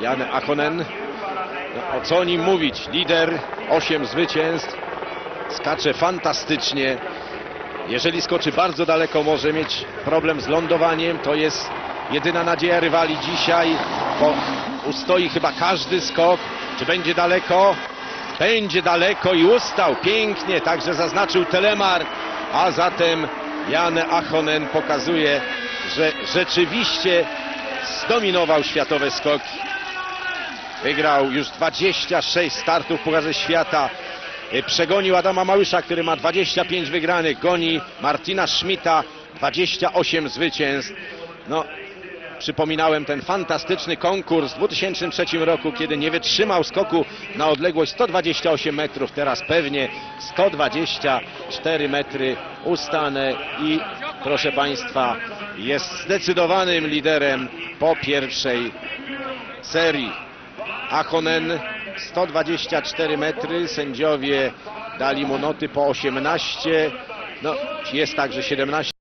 Jan Akonen. No, o co o nim mówić? Lider, 8 zwycięstw. Skacze fantastycznie. Jeżeli skoczy bardzo daleko, może mieć problem z lądowaniem. To jest jedyna nadzieja rywali dzisiaj, bo ustoi chyba każdy skok. Czy będzie daleko? Będzie daleko i ustał pięknie, także zaznaczył Telemar, a zatem Jan Achonen pokazuje, że rzeczywiście zdominował światowe skoki. Wygrał już 26 startów w Pucharze Świata. Y, Przegonił Adama Małysza, który ma 25 wygranych. Goni Martina Schmidta, 28 zwycięstw. No, przypominałem ten fantastyczny konkurs w 2003 roku, kiedy nie wytrzymał skoku na odległość 128 metrów. Teraz pewnie 124 metry ustanę i proszę Państwa, jest zdecydowanym liderem po pierwszej serii. Achonen 124 metry, sędziowie dali mu noty po 18, no jest także 17.